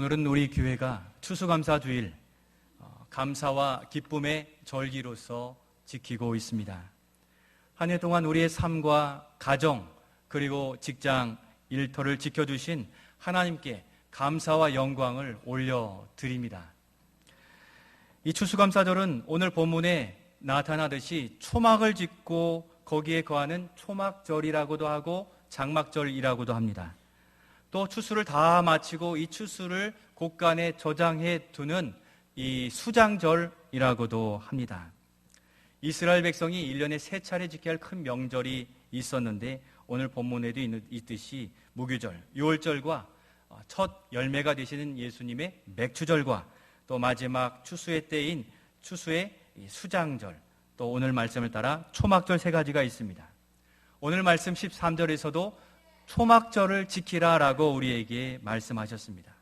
오늘은 우리 교회가 추수감사 주일 어, 감사와 기쁨의 절기로서 지키고 있습니다. 한 해 동안 우리의 삶과 가정 그리고 직장 일터를 지켜주신 하나님께 감사와 영광을 올려드립니다. 이 추수감사절은 오늘 본문에 나타나듯이 초막을 짓고 거기에 거하는 초막절이라고도 하고 장막절이라고도 합니다. 또 추수를 다 마치고 이 추수를 곳간에 저장해 두는 이 수장절이라고도 합니다. 이스라엘 백성이 1년에 세 차례 지켜야 할 큰 명절이 있었는데 오늘 본문에도 있듯이 무교절, 유월절과 첫 열매가 되시는 예수님의 맥추절과 또 마지막 추수의 때인 추수의 수장절, 또 오늘 말씀을 따라 초막절 세 가지가 있습니다. 오늘 말씀 13절에서도 초막절을 지키라라고 우리에게 말씀하셨습니다.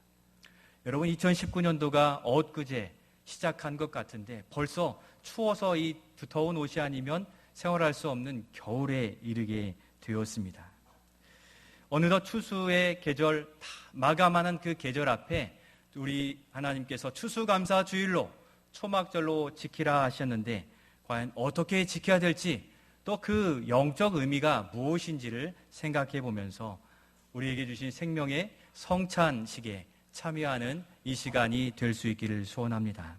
여러분 2019년도가 엊그제 시작한 것 같은데 벌써 추워서 이 더운 옷이 아니면 생활할 수 없는 겨울에 이르게 되었습니다. 어느덧 추수의 계절 마감하는 그 계절 앞에 우리 하나님께서 추수감사 주일로 초막절로 지키라 하셨는데 과연 어떻게 지켜야 될지 또 그 영적 의미가 무엇인지를 생각해 보면서 우리에게 주신 생명의 성찬식에 참여하는 이 시간이 될 수 있기를 소원합니다.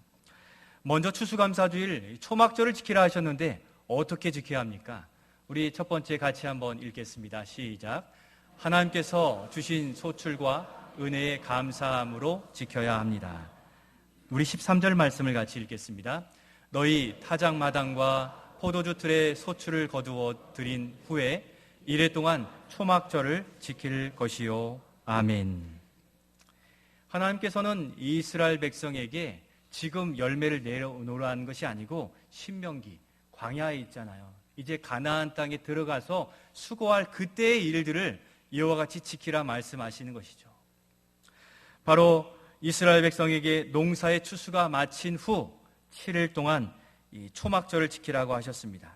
먼저 추수감사주일 초막절을 지키라 하셨는데 어떻게 지켜야 합니까? 우리 첫 번째 같이 한번 읽겠습니다. 시작. 하나님께서 주신 소출과 은혜의 감사함으로 지켜야 합니다. 우리 13절 말씀을 같이 읽겠습니다. 너희 타작마당과 포도주 틀에 소출을 거두어 드린 후에 이래 동안 초막절을 지킬 것이요. 아멘. 하나님께서는 이스라엘 백성에게 지금 열매를 내려놓으라는 것이 아니고 신명기 광야에 있잖아요. 이제 가나안 땅에 들어가서 수고할 그때의 일들을 이와 같이 지키라 말씀하시는 것이죠. 바로 이스라엘 백성에게 농사의 추수가 마친 후 7일 동안 이 초막절을 지키라고 하셨습니다.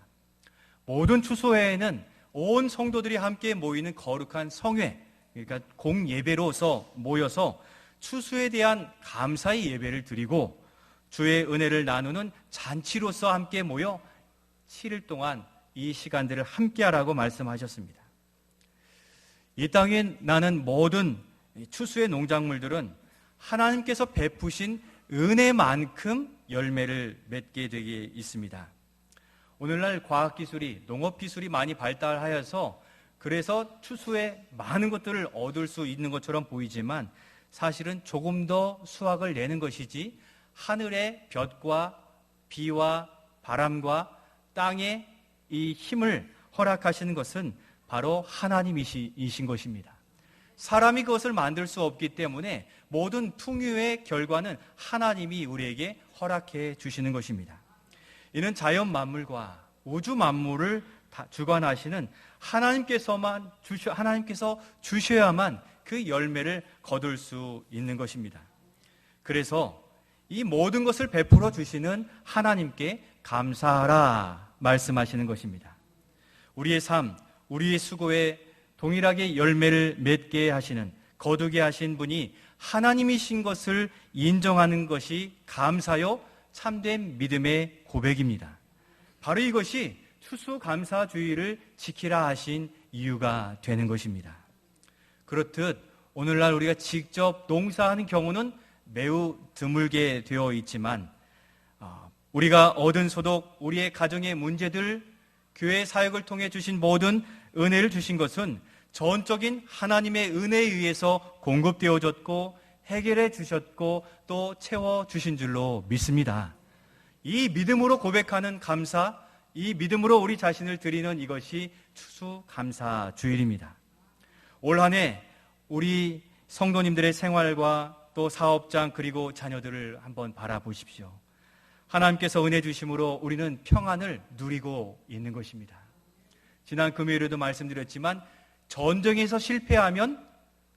모든 추수회에는 온 성도들이 함께 모이는 거룩한 성회, 그러니까 공예배로서 모여서 추수에 대한 감사의 예배를 드리고 주의 은혜를 나누는 잔치로서 함께 모여 7일 동안 이 시간들을 함께 하라고 말씀하셨습니다. 이 땅에 나는 모든 추수의 농작물들은 하나님께서 베푸신 은혜만큼 열매를 맺게 되게 있습니다. 오늘날 과학기술이, 농업기술이 많이 발달하여서 그래서 추수에 많은 것들을 얻을 수 있는 것처럼 보이지만 사실은 조금 더 수확을 내는 것이지 하늘의 볕과 비와 바람과 땅의 이 힘을 허락하시는 것은 바로 하나님이신 것입니다. 사람이 그것을 만들 수 없기 때문에 모든 풍요의 결과는 하나님이 우리에게 허락해 주시는 것입니다. 이는 자연 만물과 우주 만물을 주관하시는 하나님께서만 주셔, 하나님께서 주셔야만 그 열매를 거둘 수 있는 것입니다. 그래서 이 모든 것을 베풀어 주시는 하나님께 감사하라 말씀하시는 것입니다. 우리의 삶, 우리의 수고에 동일하게 열매를 맺게 하시는 거두게 하신 분이 하나님이신 것을 인정하는 것이 감사요 참된 믿음의 고백입니다. 바로 이것이 추수 감사주의를 지키라 하신 이유가 되는 것입니다. 그렇듯 오늘날 우리가 직접 농사하는 경우는 매우 드물게 되어 있지만 어, 우리가 얻은 소득, 우리의 가정의 문제들, 교회 사역을 통해 주신 모든 은혜를 주신 것은 전적인 하나님의 은혜에 의해서 공급되어졌고 해결해 주셨고 또 채워 주신 줄로 믿습니다. 이 믿음으로 고백하는 감사, 이 믿음으로 우리 자신을 드리는 이것이 추수 감사 주일입니다. 올 한 해 우리 성도님들의 생활과 또 사업장 그리고 자녀들을 한번 바라보십시오. 하나님께서 은혜 주심으로 우리는 평안을 누리고 있는 것입니다. 지난 금요일에도 말씀드렸지만 전쟁에서 실패하면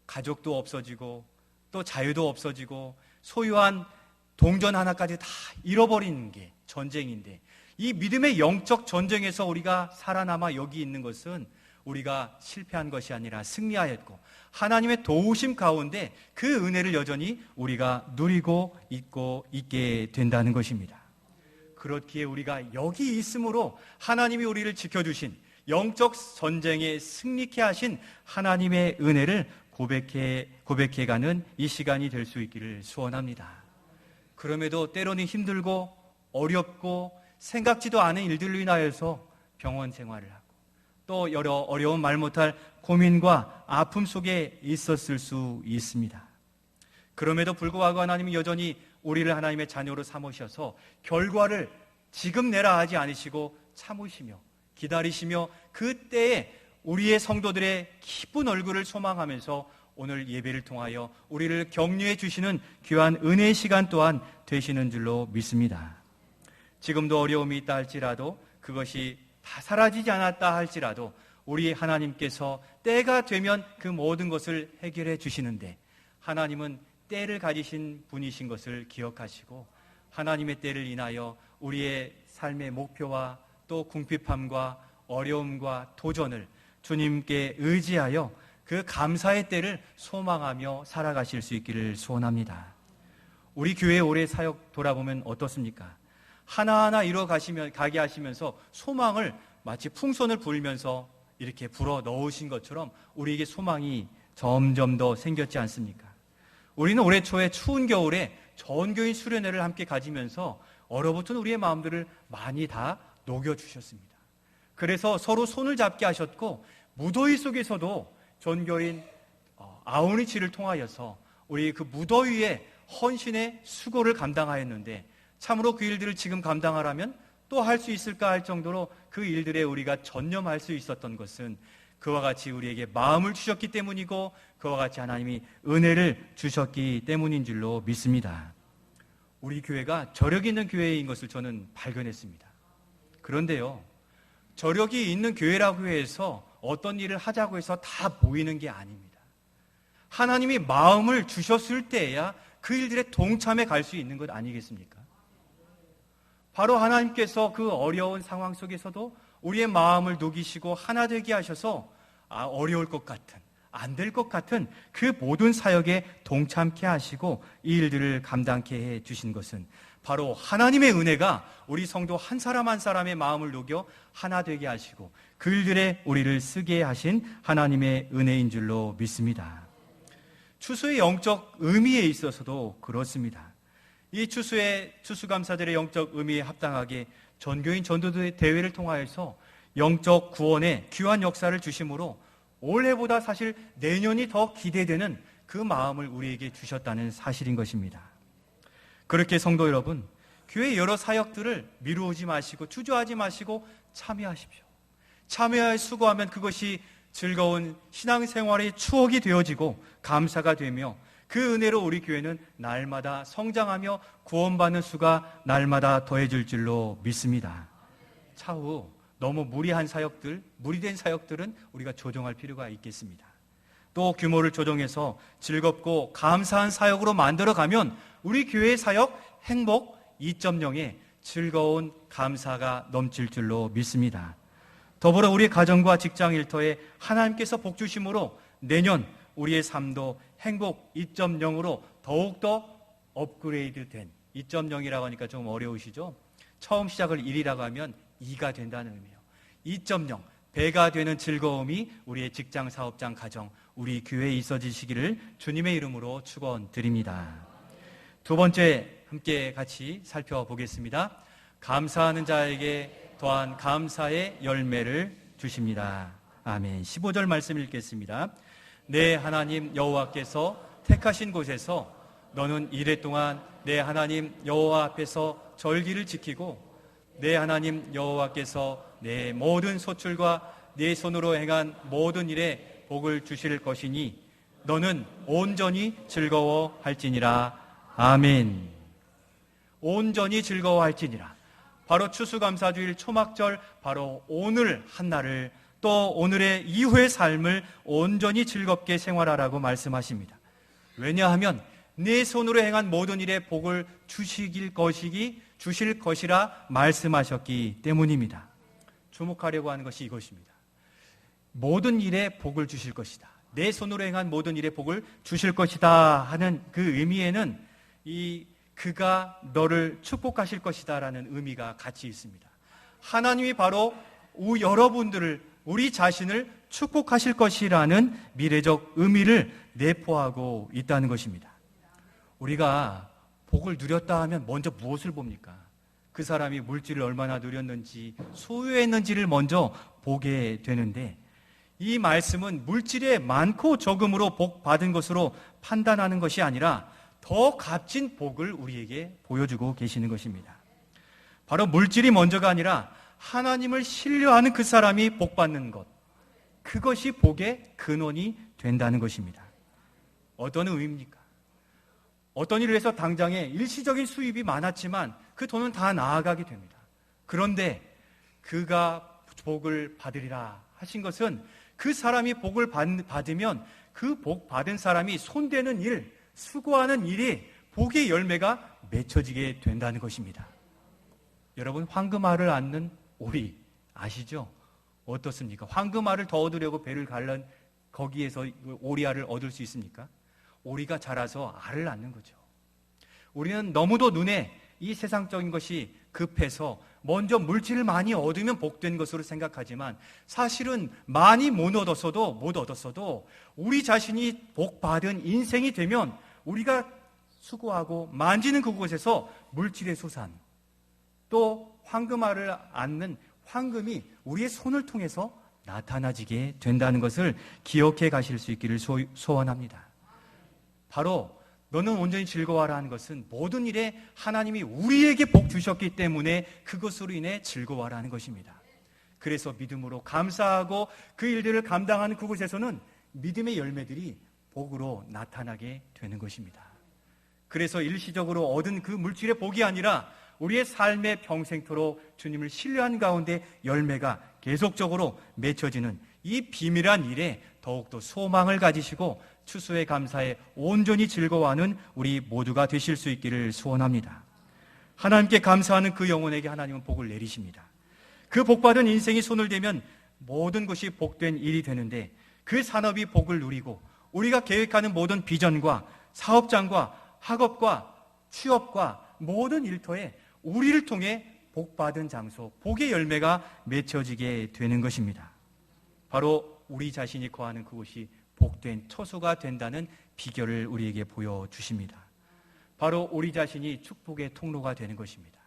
가족도 없어지고 또 자유도 없어지고 소유한 동전 하나까지 다 잃어버리는 게 전쟁인데 이 믿음의 영적 전쟁에서 우리가 살아남아 여기 있는 것은 우리가 실패한 것이 아니라 승리하였고 하나님의 도우심 가운데 그 은혜를 여전히 우리가 누리고 있고 있게 된다는 것입니다. 그렇기에 우리가 여기 있으므로 하나님이 우리를 지켜주신 영적 전쟁에 승리케 하신 하나님의 은혜를 고백해, 고백해 가는 이 시간이 될 수 있기를 소원합니다. 그럼에도 때로는 힘들고 어렵고 생각지도 않은 일들로 인하여서 병원 생활을 하고 또 여러 어려운 말 못할 고민과 아픔 속에 있었을 수 있습니다. 그럼에도 불구하고 하나님이 여전히 우리를 하나님의 자녀로 삼으셔서 결과를 지금 내라 하지 않으시고 참으시며 기다리시며 그때에 우리의 성도들의 기쁜 얼굴을 소망하면서 오늘 예배를 통하여 우리를 격려해 주시는 귀한 은혜의 시간 또한 되시는 줄로 믿습니다. 지금도 어려움이 있다 할지라도 그것이 다 사라지지 않았다 할지라도 우리 하나님께서 때가 되면 그 모든 것을 해결해 주시는데 하나님은 때를 가지신 분이신 것을 기억하시고 하나님의 때를 인하여 우리의 삶의 목표와 또 궁핍함과 어려움과 도전을 주님께 의지하여 그 감사의 때를 소망하며 살아가실 수 있기를 소원합니다. 우리 교회 올해 사역 돌아보면 어떻습니까? 하나하나 이루어 가시면 가게 하시면서 소망을 마치 풍선을 불면서 이렇게 불어 넣으신 것처럼 우리에게 소망이 점점 더 생겼지 않습니까? 우리는 올해 초에 추운 겨울에 전교인 수련회를 함께 가지면서 얼어붙은 우리의 마음들을 많이 다 녹여주셨습니다. 그래서 서로 손을 잡게 하셨고 무더위 속에서도 전교인 어, 아우니치를 통하여서 우리 그 무더위에 헌신의 수고를 감당하였는데 참으로 그 일들을 지금 감당하라면 또 할 수 있을까 할 정도로 그 일들에 우리가 전념할 수 있었던 것은 그와 같이 우리에게 마음을 주셨기 때문이고 그와 같이 하나님이 은혜를 주셨기 때문인 줄로 믿습니다. 우리 교회가 저력 있는 교회인 것을 저는 발견했습니다. 그런데요, 저력이 있는 교회라고 해서 어떤 일을 하자고 해서 다 모이는 게 아닙니다. 하나님이 마음을 주셨을 때야 그 일들에 동참해 갈 수 있는 것 아니겠습니까? 바로 하나님께서 그 어려운 상황 속에서도 우리의 마음을 녹이시고 하나 되게 하셔서 아, 어려울 것 같은, 안 될 것 같은 그 모든 사역에 동참케 하시고 이 일들을 감당케 해 주신 것은 바로 하나님의 은혜가 우리 성도 한 사람 한 사람의 마음을 녹여 하나 되게 하시고 그 일들에 우리를 쓰게 하신 하나님의 은혜인 줄로 믿습니다. 추수의 영적 의미에 있어서도 그렇습니다. 이 추수의 추수감사들의 영적 의미에 합당하게 전교인 전도대 대회를 통하여서 영적 구원의 귀한 역사를 주심으로 올해보다 사실 내년이 더 기대되는 그 마음을 우리에게 주셨다는 사실인 것입니다. 그렇게 성도 여러분, 교회 여러 사역들을 미루지 마시고 주저하지 마시고 참여하십시오. 참여하여 수고하면 그것이 즐거운 신앙생활의 추억이 되어지고 감사가 되며 그 은혜로 우리 교회는 날마다 성장하며 구원받는 수가 날마다 더해질 줄로 믿습니다. 차후 너무 무리한 사역들, 무리된 사역들은 우리가 조정할 필요가 있겠습니다. 또 규모를 조정해서 즐겁고 감사한 사역으로 만들어가면 우리 교회의 사역 행복 2.0에 즐거운 감사가 넘칠 줄로 믿습니다. 더불어 우리 가정과 직장 일터에 하나님께서 복 주심으로 내년 우리의 삶도 행복 2.0으로 더욱더 업그레이드 된 2.0이라고 하니까 좀 어려우시죠? 처음 시작을 1이라고 하면 2가 된다는 의미예요. 2.0 배가 되는 즐거움이 우리의 직장, 사업장, 가정, 우리 교회에 있어지시기를 주님의 이름으로 축원드립니다. 두 번째 함께 같이 살펴보겠습니다. 감사하는 자에게 또한 감사의 열매를 주십니다. 아멘. 15절 말씀 읽겠습니다. 내 하나님 여호와께서 택하신 곳에서 너는 이래 동안 내 하나님 여호와 앞에서 절기를 지키고 내 하나님 여호와께서 내 모든 소출과 내 손으로 행한 모든 일에 복을 주실 것이니 너는 온전히 즐거워할지니라. 아멘. 온전히 즐거워할지니라. 바로 추수감사주일 초막절 바로 오늘 한날을 또 오늘의 이후의 삶을 온전히 즐겁게 생활하라고 말씀하십니다. 왜냐하면 내 손으로 행한 모든 일에 복을 주시길 것이기 주실 것이라 말씀하셨기 때문입니다. 주목하려고 하는 것이 이것입니다. 모든 일에 복을 주실 것이다. 내 손으로 행한 모든 일에 복을 주실 것이다 하는 그 의미에는 이 그가 너를 축복하실 것이다라는 의미가 같이 있습니다. 하나님이 바로 우 여러분들을 우리 자신을 축복하실 것이라는 미래적 의미를 내포하고 있다는 것입니다. 우리가 복을 누렸다 하면 먼저 무엇을 봅니까? 그 사람이 물질을 얼마나 누렸는지, 소유했는지를 먼저 보게 되는데, 이 말씀은 물질의 많고 적음으로 복 받은 것으로 판단하는 것이 아니라 더 값진 복을 우리에게 보여주고 계시는 것입니다. 바로 물질이 먼저가 아니라 하나님을 신뢰하는 그 사람이 복 받는 것. 그것이 복의 근원이 된다는 것입니다. 어떤 의미입니까? 어떤 일을 해서 당장에 일시적인 수입이 많았지만 그 돈은 다 나아가게 됩니다. 그런데 그가 복을 받으리라 하신 것은 그 사람이 복을 받으면 그 복 받은 사람이 손대는 일, 수고하는 일이 복의 열매가 맺혀지게 된다는 것입니다. 여러분 황금알을 낳는 오리 아시죠? 어떻습니까? 황금알을 더 얻으려고 배를 갈란 거기에서 오리알을 얻을 수 있습니까? 오리가 자라서 알을 낳는 거죠. 우리는 너무도 눈에 이 세상적인 것이 급해서 먼저 물질을 많이 얻으면 복된 것으로 생각하지만 사실은 많이 못 얻었어도 못 얻었어도 우리 자신이 복 받은 인생이 되면 우리가 수고하고 만지는 그곳에서 물질의 소산 또 황금알을 안는 황금이 우리의 손을 통해서 나타나지게 된다는 것을 기억해 가실 수 있기를 소, 소원합니다. 바로 너는 온전히 즐거워하라 하는 것은 모든 일에 하나님이 우리에게 복 주셨기 때문에 그것으로 인해 즐거워하라 는 것입니다. 그래서 믿음으로 감사하고 그 일들을 감당하는 그곳에서는 믿음의 열매들이 복으로 나타나게 되는 것입니다. 그래서 일시적으로 얻은 그 물질의 복이 아니라 우리의 삶의 평생토록 주님을 신뢰한 가운데 열매가 계속적으로 맺혀지는 이 비밀한 일에 더욱더 소망을 가지시고 추수의 감사에 온전히 즐거워하는 우리 모두가 되실 수 있기를 소원합니다. 하나님께 감사하는 그 영혼에게 하나님은 복을 내리십니다. 그 복받은 인생이 손을 대면 모든 것이 복된 일이 되는데 그 산업이 복을 누리고 우리가 계획하는 모든 비전과 사업장과 학업과 취업과 모든 일터에 우리를 통해 복받은 장소, 복의 열매가 맺혀지게 되는 것입니다. 바로 우리 자신이 거하는 그곳이 복된 처소가 된다는 비결을 우리에게 보여주십니다. 바로 우리 자신이 축복의 통로가 되는 것입니다.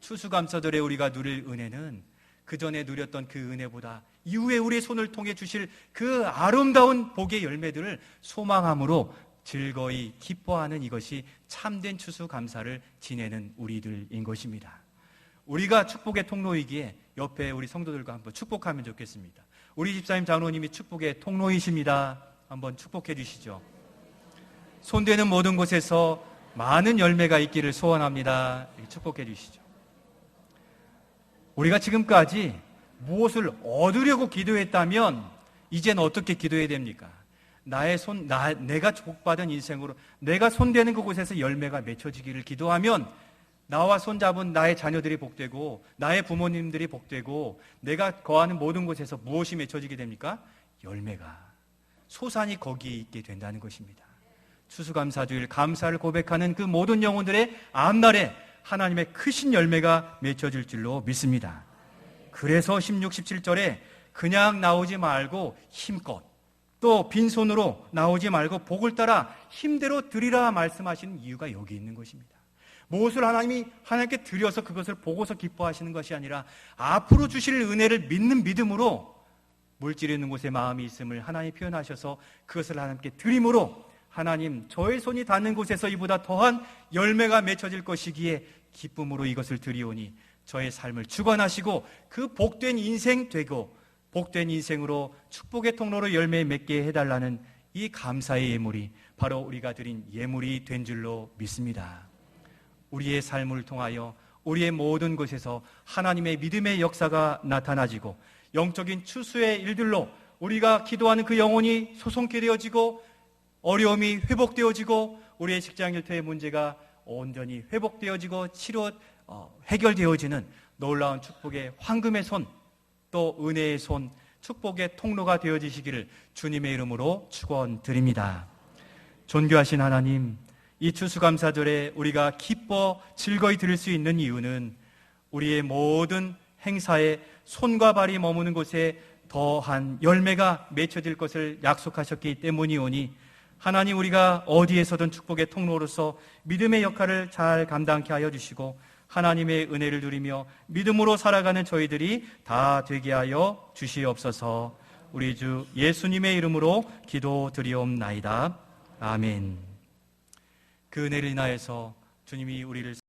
추수감사들의 우리가 누릴 은혜는 그 전에 누렸던 그 은혜보다 이후에 우리의 손을 통해 주실 그 아름다운 복의 열매들을 소망함으로 즐거이 기뻐하는 이것이 참된 추수 감사를 지내는 우리들인 것입니다. 우리가 축복의 통로이기에 옆에 우리 성도들과 한번 축복하면 좋겠습니다. 우리 집사님 장로님이 축복의 통로이십니다. 한번 축복해 주시죠. 손대는 모든 곳에서 많은 열매가 있기를 소원합니다. 축복해 주시죠. 우리가 지금까지 무엇을 얻으려고 기도했다면 이젠 어떻게 기도해야 됩니까? 나의 손, 나, 내가 복받은 인생으로 내가 손대는 그곳에서 열매가 맺혀지기를 기도하면 나와 손잡은 나의 자녀들이 복되고 나의 부모님들이 복되고 내가 거하는 모든 곳에서 무엇이 맺혀지게 됩니까? 열매가 소산이 거기에 있게 된다는 것입니다. 추수감사주일 감사를 고백하는 그 모든 영혼들의 앞날에 하나님의 크신 열매가 맺혀질 줄로 믿습니다. 그래서 16, 17절에 그냥 나오지 말고 힘껏 또 빈손으로 나오지 말고 복을 따라 힘대로 드리라 말씀하시는 이유가 여기 있는 것입니다. 무엇을 하나님이 하나님께 드려서 그것을 보고서 기뻐하시는 것이 아니라 앞으로 주실 은혜를 믿는 믿음으로 물질 있는 곳에 마음이 있음을 하나님이 표현하셔서 그것을 하나님께 드림으로 하나님 저의 손이 닿는 곳에서 이보다 더한 열매가 맺혀질 것이기에 기쁨으로 이것을 드리오니 저의 삶을 주관하시고 그 복된 인생 되고 복된 인생으로 축복의 통로로 열매 맺게 해달라는 이 감사의 예물이 바로 우리가 드린 예물이 된 줄로 믿습니다. 우리의 삶을 통하여 우리의 모든 곳에서 하나님의 믿음의 역사가 나타나지고 영적인 추수의 일들로 우리가 기도하는 그 영혼이 소송케 되어지고 어려움이 회복되어지고 우리의 직장 일터의 문제가 온전히 회복되어지고 치료 어, 해결되어지는 놀라운 축복의 황금의 손 또 은혜의 손 축복의 통로가 되어지시기를 주님의 이름으로 축원드립니다. 존귀하신 하나님, 이 추수감사절에 우리가 기뻐 즐거이 드릴 수 있는 이유는 우리의 모든 행사에 손과 발이 머무는 곳에 더한 열매가 맺혀질 것을 약속하셨기 때문이오니 하나님 우리가 어디에서든 축복의 통로로서 믿음의 역할을 잘 감당케 하여 주시고 하나님의 은혜를 누리며 믿음으로 살아가는 저희들이 다 되게 하여 주시옵소서 우리 주 예수님의 이름으로 기도드리옵나이다. 아멘. 그 은혜를 인하여서 주님이 우리를